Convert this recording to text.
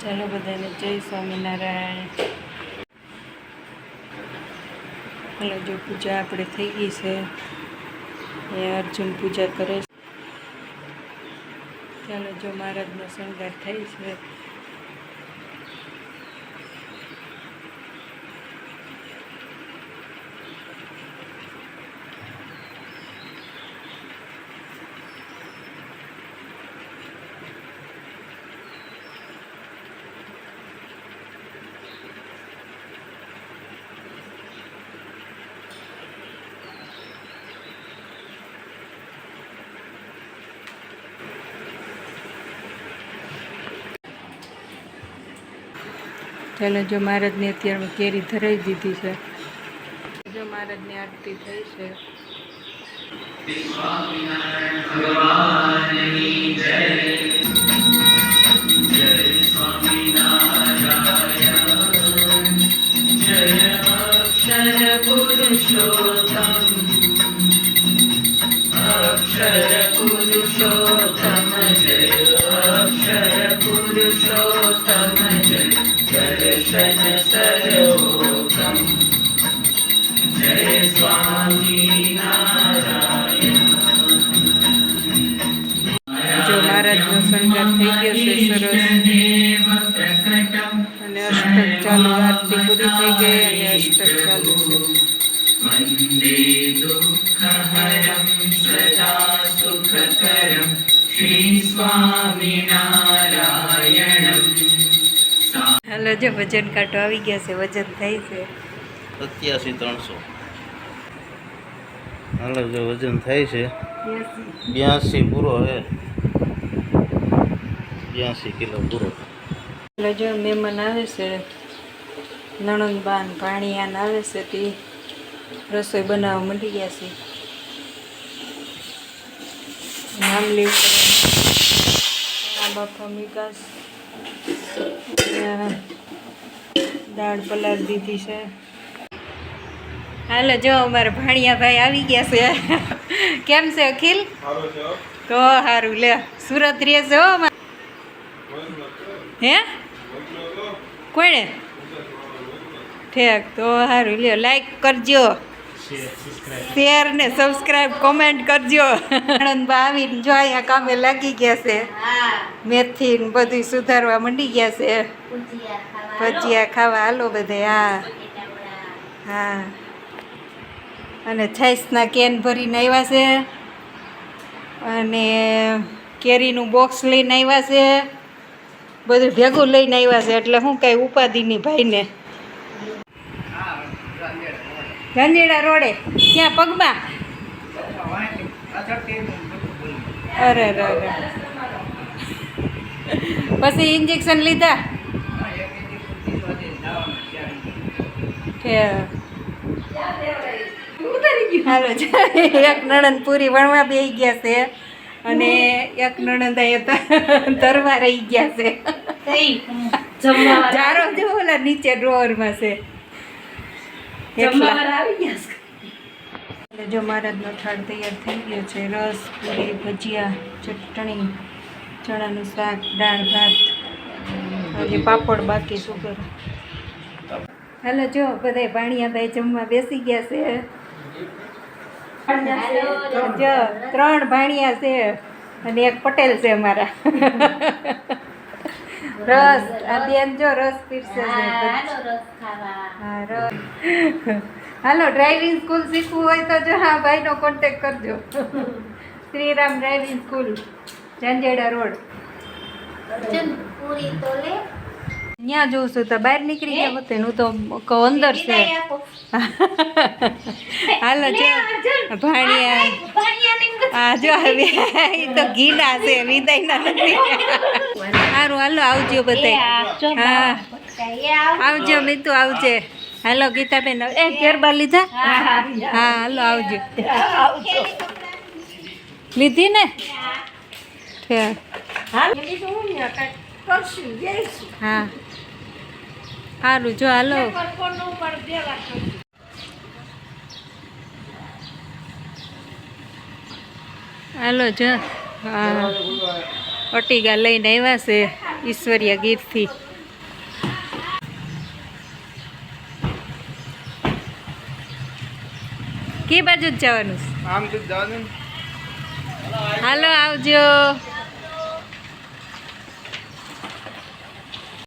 ચાલો બધાને જય સ્વામિનારાયણ. હાલો, જો પૂજા આપણે થઈ ગઈ છે, એ અર્જુન પૂજા કરે છે. ચાલો, જો મહારાજનો શણગાર થઈ છે ચાલો જો મહારાજની અત્યારે કેરી ધરાવી દીધી છે. જો મહારાજની આરતી થઈ છે. સરોગમ જય સ્વામી જો મહારાજનો શણગાર થઈ ગયો છે, સરસ. અને અષ્ટક ચાલુ આરતી પૂરી થઈ ગઈ અને અષ્ટક ચાલુ છે શ્રી સ્વામિનારાયણ ચાલો જો વજન કાંટો આવી ગયા છે વજન થાય છે. સત્યાસી ત્રણસો. હાલો જો વજન થાય છે. બ્યાસી. પૂરો હે. બ્યાસી કિલો પૂરો. એટલે જો મહેમાન આવે છે નણંદબાન ભાણિયાન આવે છે તે રસોઈ બનાવવા મંડી ગયા છે. નામ લેવું બાપા વિકાસ Yeah. દાળ પલાળ દીધી છે. હાલો જો અમારા ભાણિયા ભાઈ આવી ગયા છે. કેમ છે અખિલ? તો સારું લે. સુરત રે છે હો અમારે. હે? કોણે? ઠેક તો સારું લ્યો લાઈક કરજો. શેર ને સબસ્ક્રાઇબ કોમેન્ટ કરજો. આનંદબા આવીને જો અહીંયા કામે લાગી ગયા છે. મેથી ને બધું સુધારવા મંડી ગયા છે. ભજીયા ખાવા. હાલો બધે, હા. હા. અને છાઈસના કેન ભરીને આવ્યા છે. અને કેરીનું બોક્સ લઈને આવ્યા છે. બધું ભેગું લઈને આવ્યા છે, એટલે શું કાંઈ ઉપાધિની ભાઈને. ધંધેડા રોડે, ક્યાં, પગમાં? અરે અરે પછી ઇન્જેક્શન લીધા? કે હાલો એક નણંદ પૂરી વણવા બે ગયા છે અને એક નણંદ અહીંયા તરવા રહી ગયા છે. જારો જો ઓલા નીચે ડ્રોવરમાં છે. જો મહારાજનો થાળ તૈયાર થઈ ગયો છે રસ પૂરી ભજીયા ચટણી ચણાનું શાક દાળ ભાત હજી પાપડ બાકી કરો? હાલો જો બધા ભાણિયાભાઈ જમવા બેસી ગયા છે. જો ત્રણ ભાણિયા છે અને એક પટેલ છે અમારા. રસ આ બેન જો રસ પીરસે છે. હા રસ હાલો ડ્રાઇવિંગ સ્કૂલ શીખવું હોય તો જો હા ભાઈનો કોન્ટેક કરજો. Shriram driving school Jhanjheda road. ત્યાં જોઉં છું તો બહાર નીકળી ગયા હોતે હું તો કહું અંદર છે. હાલો જો. ભાણિયા. હા જો હવે એ તો ગીલા છે વિદાયના નથી. સારું હાલો આવજો બધા. હા. આવજો. મીતુ આવજે. હાલો ગીતાબેન એ ગરબા લીધા? હા હાલો આવજો. લીધી ને. હા. સારું જો હાલો. હાલો જો અટીગા લઈને આવ્યા છે ઈશ્વરિયા ગીરથી કે બાજુ જ? જવાનું. હાલો આવજો.